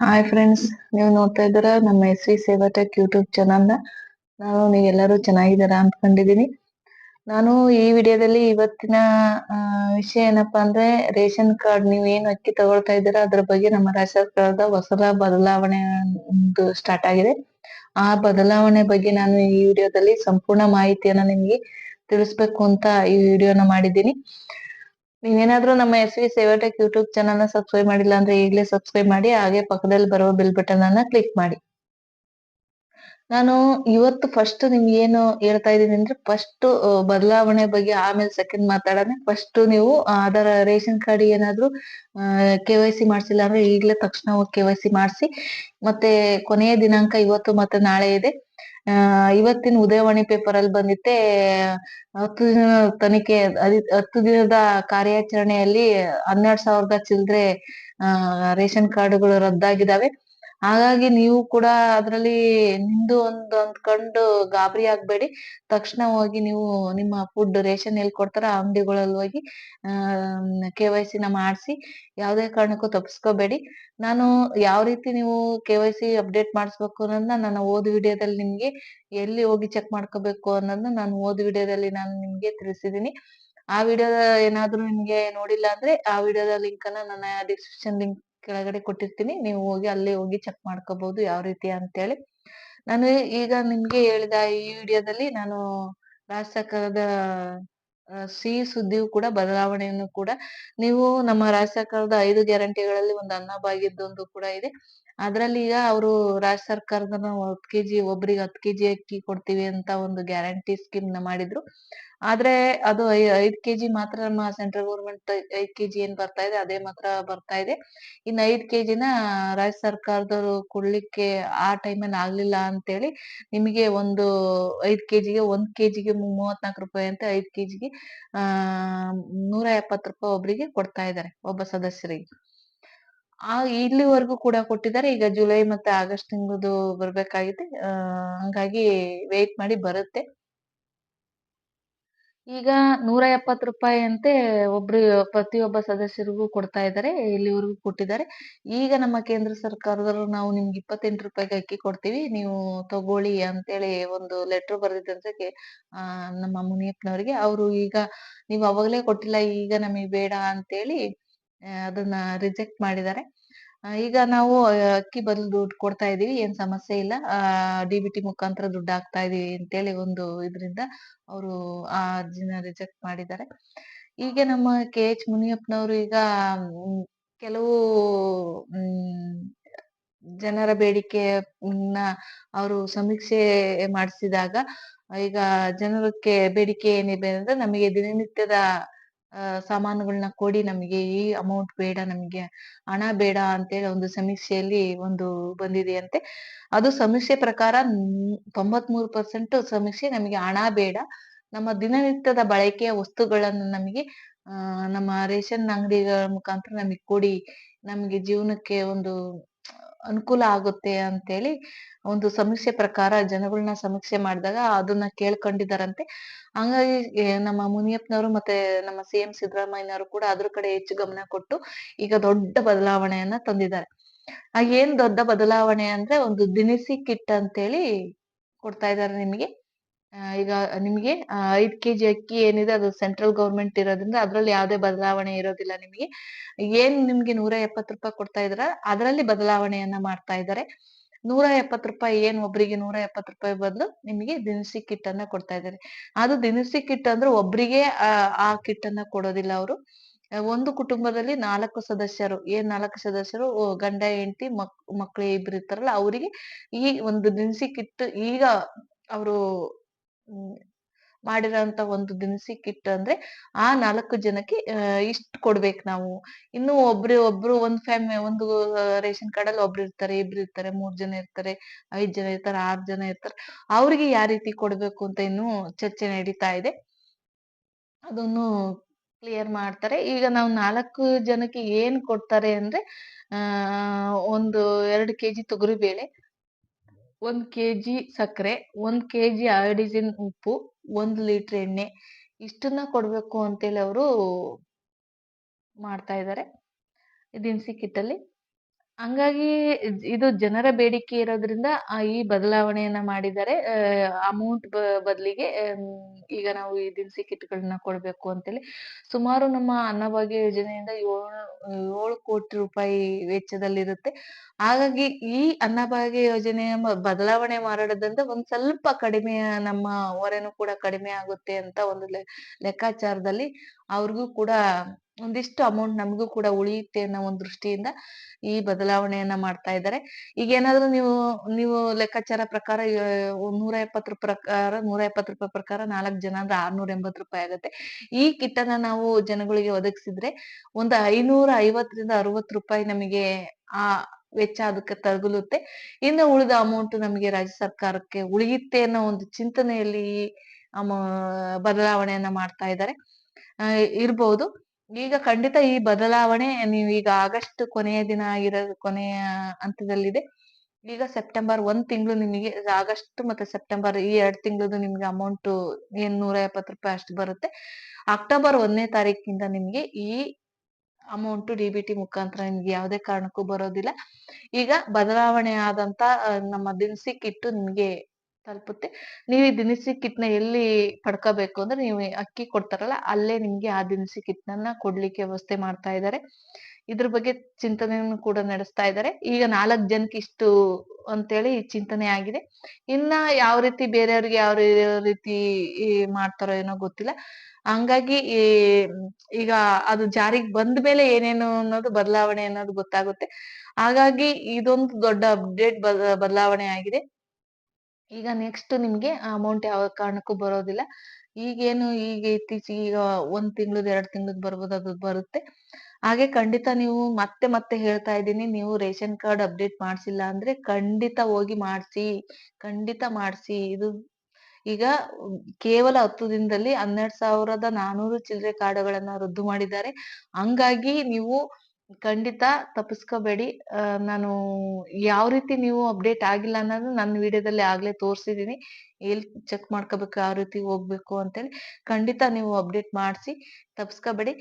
Hi friends ನೀವು ನೋಡ್ತಾ ಇದ್ದೀರಾ? ನಮ್ಮ S V Seva Tech YouTube ಚಾನಲ್ನ. ನಾನು ನೀವೆಲ್ಲರೂ ಚೆನ್ನಾಗಿದ್ದೀರಾ ಅಂದ್ಕೊಂಡಿದ್ದೀನಿ. ನಾನು ಈ ವಿಡಿಯೋದಲ್ಲಿ ಇವತ್ತಿನ ವಿಷಯ ಏನಪ್ಪಾ ಅಂದ್ರೆ ರೇಷನ್ ಕಾರ್ಡ್ ನೀವು ಏನು ಅಕ್ಕಿ ತಗೊಳ್ತಾ ಇದ್ದೀರಾ ಅದ್ರ ಬಗ್ಗೆ ನಮ್ಮ ರಾಜ್ಯ ಸರ್ಕಾರದ ಹೊಸ ಬದಲಾವಣೆ ಒಂದು ಸ್ಟಾರ್ಟ್ ಆಗಿದೆ. ಆ ಬದಲಾವಣೆ ಬಗ್ಗೆ ನಾನು ಈ ವಿಡಿಯೋದಲ್ಲಿ ಸಂಪೂರ್ಣ ಮಾಹಿತಿಯನ್ನ ನಿಮ್ಗೆ ತಿಳಿಸ್ಬೇಕು ಅಂತ ಈ ವಿಡಿಯೋನ ಮಾಡಿದ್ದೀನಿ. ನೀವೇನಾದ್ರೂ ನಮ್ಮ ಎಸ್ ವಿ ಸೇವಾಟೆಕ್ ಯೂಟ್ಯೂಬ್ ಚಾನಲ್ನ ಸಬ್ಸ್ಕ್ರೈಬ್ ಮಾಡಿಲ್ಲ ಅಂದ್ರೆ ಈಗಲೇ ಸಬ್ಸ್ಕ್ರೈಬ್ ಮಾಡಿ, ಹಾಗೆ ಪಕ್ಕದಲ್ಲಿ ಬರುವ ಬಿಲ್ ಬಟನ್ ಅನ್ನ ಕ್ಲಿಕ್ ಮಾಡಿ. ನಾನು ಇವತ್ತು ಫಸ್ಟ್ ನಿಮ್ಗೆ ಏನು ಹೇಳ್ತಾ ಇದ್ದೀನಿ ಅಂದ್ರೆ ಫಸ್ಟ್ ಬದಲಾವಣೆ ಬಗ್ಗೆ ಆಮೇಲೆ ಸೆಕೆಂಡ್ ಮಾತಾಡೋಣ. ಫಸ್ಟ್ ನೀವು ಅದರ ರೇಷನ್ ಕಾರ್ಡ್ ಏನಾದ್ರೂ ಕೆ ವೈ ಸಿ ಮಾಡಿಸಿಲ್ಲ ಅಂದ್ರೆ ಈಗಲೇ ತಕ್ಷಣ ಕೆ ವೈ ಸಿ ಮಾಡಿಸಿ. ಮತ್ತೆ ಕೊನೆಯ ದಿನಾಂಕ ಇವತ್ತು ಮತ್ತೆ ನಾಳೆ ಇದೆ. ಇವತ್ತಿನ ಉದಯವಾಣಿ ಪೇಪರ್ ಅಲ್ಲಿ ಬಂದಿತ್ತೆ ಹತ್ತು ದಿನ ತನಿಖೆ ಹತ್ತು ದಿನದ ಕಾರ್ಯಾಚರಣೆಯಲ್ಲಿ ಹನ್ನೆರಡ್ ಸಾವಿರದ ಚಿಲ್ಲರೆ ಆ, ರೇಷನ್ ಕಾರ್ಡ್ಗಳು ರದ್ದಾಗಿದ್ದಾವೆ. ಹಾಗಾಗಿ ನೀವು ಕೂಡ ಅದರಲ್ಲಿ ನಿಮ್ದು ಒಂದು ಅಂದ್ಕೊಂಡು ಗಾಬರಿ ಆಗ್ಬೇಡಿ. ತಕ್ಷಣ ಹೋಗಿ ನೀವು ನಿಮ್ಮ ಫುಡ್ ರೇಷನ್ ಎಲ್ಲಿ ಕೊಡ್ತಾರ ಅಂಗಡಿಗಳಲ್ಲಿ ಹೋಗಿ ಕೆ ವೈ ನ ಮಾಡಿಸಿ, ಯಾವುದೇ ಕಾರಣಕ್ಕೂ ತಪ್ಪಿಸ್ಕೋಬೇಡಿ ನಾನು ಯಾವ ರೀತಿ ನೀವು ಕೆ ವೈ ಸಿ ಅಪ್ಡೇಟ್ ಮಾಡಿಸ್ಬೇಕು ಅನ್ನೋದನ್ನ ನಾನು ಓದ್ ವಿಡಿಯೋದಲ್ಲಿ ನಿಮ್ಗೆ ಎಲ್ಲಿ ಹೋಗಿ ಚೆಕ್ ಮಾಡ್ಕೋಬೇಕು ಅನ್ನೋದನ್ನ ನಾನು ಓದ್ ವಿಡಿಯೋದಲ್ಲಿ ನಾನು ನಿಮ್ಗೆ ತಿಳಿಸಿದೀನಿ ಆ ವಿಡಿಯೋ ಏನಾದ್ರೂ ನಿಮ್ಗೆ ನೋಡಿಲ್ಲ ಅಂದ್ರೆ ಆ ವಿಡಿಯೋದ ಲಿಂಕ್ ಅನ್ನ ನನ್ನ ಡಿಸ್ಕ್ರಿಪ್ಷನ್ ಲಿಂಕ್ ಕೆಳಗಡೆ ಕೊಟ್ಟಿರ್ತೀನಿ. ನೀವು ಹೋಗಿ ಅಲ್ಲಿ ಹೋಗಿ ಚೆಕ್ ಮಾಡ್ಕೋಬಹುದು ಯಾವ ರೀತಿ ಅಂತೇಳಿ. ನಾನು ಈಗ ನಿಮ್ಗೆ ಹೇಳಿದ ಈ ವಿಡಿಯೋದಲ್ಲಿ ನಾನು ಆ, ಸಿಹಿ ಸುದ್ದಿಯು ಕೂಡ ಬದಲಾವಣೆಯನ್ನು ಕೂಡ ನೀವು ನಮ್ಮ ರಾಜ್ಯ ಸರ್ಕಾರದ ಐದು ಗ್ಯಾರಂಟಿಗಳಲ್ಲಿ ಒಂದು ಅನ್ನಭಾಗ್ಯದ್ದೊಂದು ಕೂಡ ಇದೆ. ಅದರಲ್ಲಿ ಈಗ ಅವರು ರಾಜ್ಯ ಸರ್ಕಾರದ ಹತ್ತು ಕೆಜಿ ಒಬ್ರಿಗೆ ಹತ್ತು ಕೆಜಿ ಅಕ್ಕಿ ಕೊಡ್ತೀವಿ ಅಂತ ಒಂದು ಗ್ಯಾರಂಟಿ ಸ್ಕೀಮ್ನ ಮಾಡಿದ್ರು. ಆದ್ರೆ ಅದು ಐದ್ ಕೆಜಿ ಮಾತ್ರ ನಮ್ಮ ಸೆಂಟ್ರಲ್ ಗೌರ್ಮೆಂಟ್ ಐದ್ ಕೆಜಿ ಏನ್ ಬರ್ತಾ ಇದೆ, ಅದೇ ಮಾತ್ರ ಬರ್ತಾ ಇದೆ. ಇನ್ ಐದ್ ಕೆಜಿನ ರಾಜ್ಯ ಸರ್ಕಾರದವರು ಕೊಡ್ಲಿಕ್ಕೆ ಆ ಟೈಮಲ್ಲಿ ಆಗ್ಲಿಲ್ಲ ಅಂತೇಳಿ ನಿಮಗೆ ಒಂದು ಐದ್ ಕೆಜಿಗೆ ಒಂದ್ ಕೆಜಿಗೆ ಮೂವತ್ನಾಲ್ಕು ರೂಪಾಯಿ ಅಂತ ಐದ್ ಕೆಜಿಗೆ, ಆ, ನೂರ ಎಪ್ಪತ್ತು ರೂಪಾಯಿ ಒಬ್ಬರಿಗೆ ಕೊಡ್ತಾ ಇದ್ದಾರೆ ಒಬ್ಬ ಸದಸ್ಯರಿಗೆ. ಆ, ಇಲ್ಲಿವರೆಗೂ ಕೂಡ ಕೊಟ್ಟಿದ್ದಾರೆ. ಈಗ ಜುಲೈ ಮತ್ತೆ ಆಗಸ್ಟ್ ತಿಂಗಳದು ಬರ್ಬೇಕಾಗಿದೆ. ಹಂಗಾಗಿ ವೇಟ್ ಮಾಡಿ ಬರುತ್ತೆ. ಈಗ ನೂರ ಎಪ್ಪತ್ತು ರೂಪಾಯಿ ಅಂತೆ ಒಬ್ರು ಪ್ರತಿಯೊಬ್ಬ ಸದಸ್ಯರಿಗೂ ಕೊಡ್ತಾ ಇದ್ದಾರೆ, ಇಲ್ಲಿವರೆಗೂ ಕೊಟ್ಟಿದ್ದಾರೆ. ಈಗ ನಮ್ಮ ಕೇಂದ್ರ ಸರ್ಕಾರದವರು ನಾವು ನಿಮ್ಗೆ ಇಪ್ಪತ್ತೆಂಟು ರೂಪಾಯಿಗೆ ಅಕ್ಕಿ ಕೊಡ್ತೀವಿ, ನೀವು ತಗೊಳ್ಳಿ ಅಂತೇಳಿ ಒಂದು ಲೆಟರ್ ಬರೆದಿದ್ದಂತಕ್ಕೆ ಆ, ನಮ್ಮ ಮುನಿಯಪ್ಪನವರಿಗೆ. ಅವರು ಈಗ ನೀವು ಅವಾಗಲೇ ಕೊಟ್ಟಿಲ್ಲ, ಈಗ ನಮಗೆ ಬೇಡ ಅಂತೇಳಿ ಅದನ್ನ ರಿಜೆಕ್ಟ್ ಮಾಡಿದ್ದಾರೆ. ಈಗ ನಾವು ಅಕ್ಕಿ ಬದಲು ದುಡ್ಡು ಕೊಡ್ತಾ ಇದೀವಿ ಏನ್ ಸಮಸ್ಯೆ ಇಲ್ಲ. ಡಿ ಬಿ ಟಿ ಮುಖಾಂತರ ದುಡ್ಡು ಹಾಕ್ತಾ ಇದೀವಿ ಅಂತೇಳಿ ಒಂದು ಇದರಿಂದ ಅವರು ಆ ಅರ್ಜಿನ ರಿಜೆಕ್ಟ್ ಮಾಡಿದ್ದಾರೆ. ಈಗ ನಮ್ಮ ಕೆ ಎಚ್ ಮುನಿಯಪ್ಪನವರು ಈಗ ಕೆಲವು ಜನರ ಬೇಡಿಕೆಯನ್ನ ಅವರು ಸಮೀಕ್ಷೆ ಮಾಡಿಸಿದಾಗ, ಈಗ ಜನರಕ್ಕೆ ಬೇಡಿಕೆ ಏನಿದೆ ಅಂದ್ರೆ ನಮಗೆ ದಿನನಿತ್ಯದ ಸಾಮಾನುಗಳನ್ನ ಕೊಡಿ ನಮಗೆ, ಈ ಅಮೌಂಟ್ ಬೇಡ ನಮಗೆ, ಹಣ ಬೇಡ ಅಂತೇಳಿ ಒಂದು ಸಮೀಕ್ಷೆಯಲ್ಲಿ ಒಂದು ಬಂದಿದೆಯಂತೆ. ಅದು ಸಮೀಕ್ಷೆ ಪ್ರಕಾರ ತೊಂಬತ್ಮೂರು ಪರ್ಸೆಂಟ್ ಸಮೀಕ್ಷೆ ನಮಗೆ ಹಣ ಬೇಡ. ನಮ್ಮ ದಿನನಿತ್ಯದ ಬಳಕೆಯ ವಸ್ತುಗಳನ್ನು ನಮಗೆ ನಮ್ಮ ರೇಷನ್ ಅಂಗಡಿಗಳ ಮುಖಾಂತರ ನಮಗೆ ಕೊಡಿ. ನಮಗೆ ಜೀವನಕ್ಕೆ ಒಂದು ಅನುಕೂಲ ಆಗುತ್ತೆ ಅಂತೇಳಿ ಒಂದು ಸಮೀಕ್ಷೆ ಪ್ರಕಾರ ಜನಗಳನ್ನ ಸಮೀಕ್ಷೆ ಮಾಡಿದಾಗ ಅದನ್ನ ಕೇಳ್ಕೊಂಡಿದಾರಂತೆ. ಹಂಗಾಗಿ ನಮ್ಮ ಮುನಿಯಪ್ಪನವರು ಮತ್ತೆ ನಮ್ಮ ಸಿ ಎಂ ಸಿದ್ದರಾಮಯ್ಯನವರು ಕೂಡ ಅದ್ರ ಕಡೆ ಹೆಚ್ಚು ಗಮನ ಕೊಟ್ಟು ಈಗ ದೊಡ್ಡ ಬದಲಾವಣೆಯನ್ನ ತಂದಿದ್ದಾರೆ. ಏನ್ ದೊಡ್ಡ ಬದಲಾವಣೆ ಅಂದ್ರೆ ಒಂದು ದಿನಸಿ ಕಿಟ್ ಅಂತೇಳಿ ಕೊಡ್ತಾ ಇದ್ದಾರೆ ನಿಮಗೆ. ಈಗ ನಿಮಗೆ ಐದ್ ಕೆಜಿ ಅಕ್ಕಿ ಏನಿದೆ ಅದು ಸೆಂಟ್ರಲ್ ಗೌರ್ಮೆಂಟ್ ಇರೋದ್ರಿಂದ ಅದ್ರಲ್ಲಿ ಯಾವುದೇ ಬದಲಾವಣೆ ಇರೋದಿಲ್ಲ ನಿಮಗೆ. ಏನ್ ನಿಮ್ಗೆ ನೂರ ಎಪ್ಪತ್ ರೂಪಾಯಿ ಕೊಡ್ತಾ ಇದ್ರ ಅದರಲ್ಲಿ ಬದಲಾವಣೆಯನ್ನ ಮಾಡ್ತಾ ಇದ್ದಾರೆ. ನೂರ ಎಪ್ಪತ್ತು ರೂಪಾಯಿ ಏನ್ ಒಬ್ರಿಗೆ ನೂರ ಎಪ್ಪತ್ ರೂಪಾಯಿ ಬದಲು ನಿಮಗೆ ದಿನಸಿ ಕಿಟ್ ಅನ್ನ ಕೊಡ್ತಾ ಇದ್ದಾರೆ. ಅದು ದಿನಸಿ ಕಿಟ್ ಅಂದ್ರೆ ಒಬ್ರಿಗೆ, ಆ ಕಿಟ್ ಅನ್ನ ಕೊಡೋದಿಲ್ಲ ಅವರು. ಒಂದು ಕುಟುಂಬದಲ್ಲಿ ನಾಲ್ಕು ಸದಸ್ಯರು, ಏನ್ ನಾಲ್ಕು ಸದಸ್ಯರು ಗಂಡ, ಹೆಂಡತಿ, ಮಕ್, ಮಕ್ಳು ಇಬ್ರು ಇರ್ತಾರಲ್ಲ, ಅವರಿಗೆ ಈ ಒಂದು ದಿನಸಿ ಕಿಟ್ ಈಗ ಅವರು ಮಾಡಿರೋಂತ ಒಂದು ದಿನಸಿ ಕಿಟ್ ಅಂದ್ರೆ ಆ ನಾಲ್ಕು ಜನಕ್ಕೆ ಇಷ್ಟು ಕೊಡ್ಬೇಕ್ ನಾವು. ಇನ್ನು ಒಬ್ರು ಒಬ್ರು ಒಂದ್ ಫ್ಯಾಮಿ, ಒಂದು ರೇಷನ್ ಕಾರ್ಡ್ ಅಲ್ಲಿ ಒಬ್ರು ಇರ್ತಾರೆ, ಇಬ್ರು ಇರ್ತಾರೆ, ಮೂರ್ ಜನ ಇರ್ತಾರೆ, ಐದ್ ಜನ ಇರ್ತಾರೆ, ಆರ್ ಜನ ಇರ್ತಾರೆ. ಅವ್ರಿಗೆ ಯಾವ ರೀತಿ ಕೊಡ್ಬೇಕು ಅಂತ ಇನ್ನು ಚರ್ಚೆ ನಡೀತಾ ಇದೆ. ಅದನ್ನು ಕ್ಲಿಯರ್ ಮಾಡ್ತಾರೆ. ಈಗ ನಾವು ನಾಲ್ಕು ಜನಕ್ಕೆ ಏನ್ ಕೊಡ್ತಾರೆ ಅಂದ್ರೆ, ಆ, ಒಂದು ಎರಡು ಕೆಜಿ ತೊಗರಿ ಬೇಳೆ ಒಂದ್ ಕೆಜಿ ಸಕ್ಕರೆ ಒಂದ್ ಕೆಜಿ ಅಯೋಡಿಜಿನ್ ಉಪ್ಪು, ಒಂದ್ ಲೀಟರ್ ಎಣ್ಣೆ, ಇಷ್ಟನ್ನ ಕೊಡ್ಬೇಕು ಅಂತೇಳಿ ಅವರು ಮಾಡ್ತಾ ಇದ್ದಾರೆ ದಿನಸಿ ಕಿಟ್ಟಲ್ಲಿ ಹಂಗಾಗಿ ಇದು ಜನರ ಬೇಡಿಕೆ ಇರೋದ್ರಿಂದ ಆ ಈ ಬದಲಾವಣೆಯನ್ನ ಮಾಡಿದ್ದಾರೆ. ಅಮೌಂಟ್ ಬದಲಿಗೆ ಈಗ ನಾವು ಈ ದಿನಸಿ ಕಿಟ್‌ಗಳನ್ನ ಕೊಡಬೇಕು ಅಂತೇಳಿ. ಸುಮಾರು ನಮ್ಮ ಅನ್ನಭಾಗ್ಯ ಯೋಜನೆಯಿಂದ ಏಳು ಏಳು ಕೋಟಿ ರೂಪಾಯಿ ವೆಚ್ಚದಲ್ಲಿರುತ್ತೆ. ಹಾಗಾಗಿ ಈ ಅನ್ನಭಾಗ್ಯ ಯೋಜನೆಯ ಬದಲಾವಣೆ ಮಾಡೋದ್ರಿಂದ ಒಂದ್ ಸ್ವಲ್ಪ ಕಡಿಮೆ, ನಮ್ಮ ಹೊರೆನೂ ಕೂಡ ಕಡಿಮೆ ಆಗುತ್ತೆ ಅಂತ ಒಂದು ಲೆಕ್ಕಾಚಾರದಲ್ಲಿ ಅವ್ರಿಗೂ ಕೂಡ ಒಂದಿಷ್ಟು ಅಮೌಂಟ್ ನಮಗೂ ಕೂಡ ಉಳಿಯುತ್ತೆ ಅನ್ನೋ ಒಂದು ದೃಷ್ಟಿಯಿಂದ ಈ ಬದಲಾವಣೆಯನ್ನ ಮಾಡ್ತಾ ಇದ್ದಾರೆ. ಈಗೇನಾದ್ರು ನೀವು ನೀವು ಲೆಕ್ಕಾಚಾರ ಪ್ರಕಾರ ನೂರ ಎಪ್ಪತ್ತು ಪ್ರಕಾರ, ನೂರ ಎಪ್ಪತ್ತು ರೂಪಾಯಿ ಪ್ರಕಾರ ನಾಲ್ಕು ಜನ ಅಂದ್ರೆ 680 ರೂಪಾಯಿ ಆಗುತ್ತೆ. ಈ ಕಿಟ್ಟನ್ನ ನಾವು ಜನಗಳಿಗೆ ಒದಗಿಸಿದ್ರೆ ಒಂದು ಐನೂರ ಐವತ್ತರಿಂದ ಅರವತ್ತು ರೂಪಾಯಿ ನಮಗೆ ಆ ವೆಚ್ಚ ಅದಕ್ಕೆ ತಗುಲುತ್ತೆ. ಇನ್ನು ಉಳಿದ ಅಮೌಂಟ್ ನಮಗೆ ರಾಜ್ಯ ಸರ್ಕಾರಕ್ಕೆ ಉಳಿಯುತ್ತೆ ಅನ್ನೋ ಒಂದು ಚಿಂತನೆಯಲ್ಲಿ ಬದಲಾವಣೆಯನ್ನ ಮಾಡ್ತಾ ಇದ್ದಾರೆ. ಇರ್ಬೋದು. ಈಗ ಖಂಡಿತ ಈ ಬದಲಾವಣೆ ನೀವೀಗ ಆಗಸ್ಟ್ ಕೊನೆಯ ದಿನ ಆಗಿರೋ ಕೊನೆಯ ಹಂತದಲ್ಲಿದೆ. ಈಗ ಸೆಪ್ಟೆಂಬರ್ ಒಂದ್ ತಿಂಗಳು ನಿಮಗೆ, ಆಗಸ್ಟ್ ಮತ್ತೆ ಸೆಪ್ಟೆಂಬರ್ ಈ ಎರಡ್ ತಿಂಗಳದ್ದು ನಿಮ್ಗೆ ಅಮೌಂಟ್ ಏನ್ ನೂರ ಎಪ್ಪತ್ತು ರೂಪಾಯಿ ಅಷ್ಟು ಬರುತ್ತೆ. ಅಕ್ಟೋಬರ್ ಒಂದನೇ ತಾರೀಕಿಂದ ನಿಮ್ಗೆ ಈ ಅಮೌಂಟ್ ಡಿ.ಬಿ.ಟಿ ಮುಖಾಂತರ ನಿಮ್ಗೆ ಯಾವುದೇ ಕಾರಣಕ್ಕೂ ಬರೋದಿಲ್ಲ. ಈಗ ಬದಲಾವಣೆ ಆದಂತ ನಮ್ಮ ದಿನಸಿ ಕಿಟ್ಟು ನಿಮ್ಗೆ ತಲುಪುತ್ತೆ. ನೀವು ಈ ದಿನಸಿ ಕಿಟ್‌ನ ಎಲ್ಲಿ ಪಡ್ಕೋಬೇಕು ಅಂದ್ರೆ ನೀವು ಅಕ್ಕಿ ಕೊಡ್ತಾರಲ್ಲ, ಅಲ್ಲೇ ನಿಮ್ಗೆ ಆ ದಿನಸಿ ಕಿಟ್‌ನನ್ನ ಕೊಡ್ಲಿಕ್ಕೆ ವ್ಯವಸ್ಥೆ ಮಾಡ್ತಾ ಇದ್ದಾರೆ. ಇದ್ರ ಬಗ್ಗೆ ಚಿಂತನೆಯನ್ನು ಕೂಡ ನಡೆಸ್ತಾ ಇದ್ದಾರೆ. ಈಗ ನಾಲ್ಕು ಜನಕ್ಕೆ ಇಷ್ಟು ಅಂತೇಳಿ ಚಿಂತನೆ ಆಗಿದೆ. ಇನ್ನ ಯಾವ ರೀತಿ ಬೇರೆಯವ್ರಿಗೆ ಯಾವ ರೀತಿ ಮಾಡ್ತಾರೋ ಏನೋ ಗೊತ್ತಿಲ್ಲ. ಹಂಗಾಗಿ ಈ ಈಗ ಅದು ಜಾರಿಗೆ ಬಂದ ಮೇಲೆ ಏನೇನು ಅನ್ನೋದು ಬದಲಾವಣೆ ಅನ್ನೋದು ಗೊತ್ತಾಗುತ್ತೆ. ಹಾಗಾಗಿ ಇದೊಂದು ದೊಡ್ಡ ಅಪ್ಡೇಟ್ ಬದಲಾವಣೆ ಆಗಿದೆ. ಈಗ ನೆಕ್ಸ್ಟ್ ನಿಮ್ಗೆ ಅಮೌಂಟ್ ಯಾವ ಕಾರಣಕ್ಕೂ ಬರೋದಿಲ್ಲ. ಈಗೇನು ಈಗ ಇತ್ತೀಚಿಗೆ ಈಗ ಒಂದ್ ತಿಂಗಳದ್ದು ಎರಡ್ ತಿಂಗಳದ್ದು ಬರ್ಬೋದು ಅದು ಬರುತ್ತೆ. ಹಾಗೆ ಖಂಡಿತ ನೀವು ಮತ್ತೆ ಮತ್ತೆ ಹೇಳ್ತಾ ಇದ್ದೀನಿ ನೀವು ರೇಷನ್ ಕಾರ್ಡ್ ಅಪ್ಡೇಟ್ ಮಾಡ್ಸಿಲ್ಲ ಅಂದ್ರೆ ಖಂಡಿತ ಹೋಗಿ ಮಾಡ್ಸಿ. ಖಂಡಿತ ಮಾಡ್ಸಿ. ಇದು ಈಗ ಕೇವಲ 10 ದಿನದಲ್ಲಿ 12,400 ಚಿಲ್ಲರೆ ಕಾರ್ಡ್‌ಗಳನ್ನ ರದ್ದು ಮಾಡಿದ್ದಾರೆ. ಹಂಗಾಗಿ ನೀವು ಖಂಡಿತ ತಪ್ಪಿಸ್ಕೋಬೇಡಿ. ನಾನು ಯಾವ ರೀತಿ ನೀವು ಅಪ್ಡೇಟ್ ಆಗಿಲ್ಲ ಅನ್ನೋದು ನನ್ನ ವಿಡಿಯೋದಲ್ಲಿ ಆಗ್ಲೇ ತೋರ್ಸಿದೀನಿ. ಎಲ್ಲಿ ಚೆಕ್ ಮಾಡ್ಕೋಬೇಕು, ಯಾವ ರೀತಿ ಹೋಗ್ಬೇಕು ಅಂತೇಳಿ. ಖಂಡಿತ ನೀವು ಅಪ್ಡೇಟ್ ಮಾಡ್ಸಿ. ತಪ್ಪಿಸ್ಕೋಬೇಡಿ.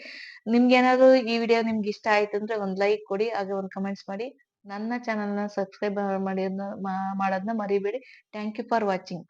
ನಿಮ್ಗೇನಾದ್ರು ಈ ವಿಡಿಯೋ ನಿಮ್ಗೆ ಇಷ್ಟ ಆಯ್ತು ಅಂದ್ರೆ ಒಂದ್ ಲೈಕ್ ಕೊಡಿ. ಹಾಗೆ ಒಂದು ಕಮೆಂಟ್ಸ್ ಮಾಡಿ. ನನ್ನ ಚಾನೆಲ್‌ನ ಸಬ್ಸ್ಕ್ರೈಬ್ ಮಾಡಿ ಮಾಡೋದನ್ನ ಮಾಡೋದ್ನ ಮರಿಬೇಡಿ. Thank you for watching.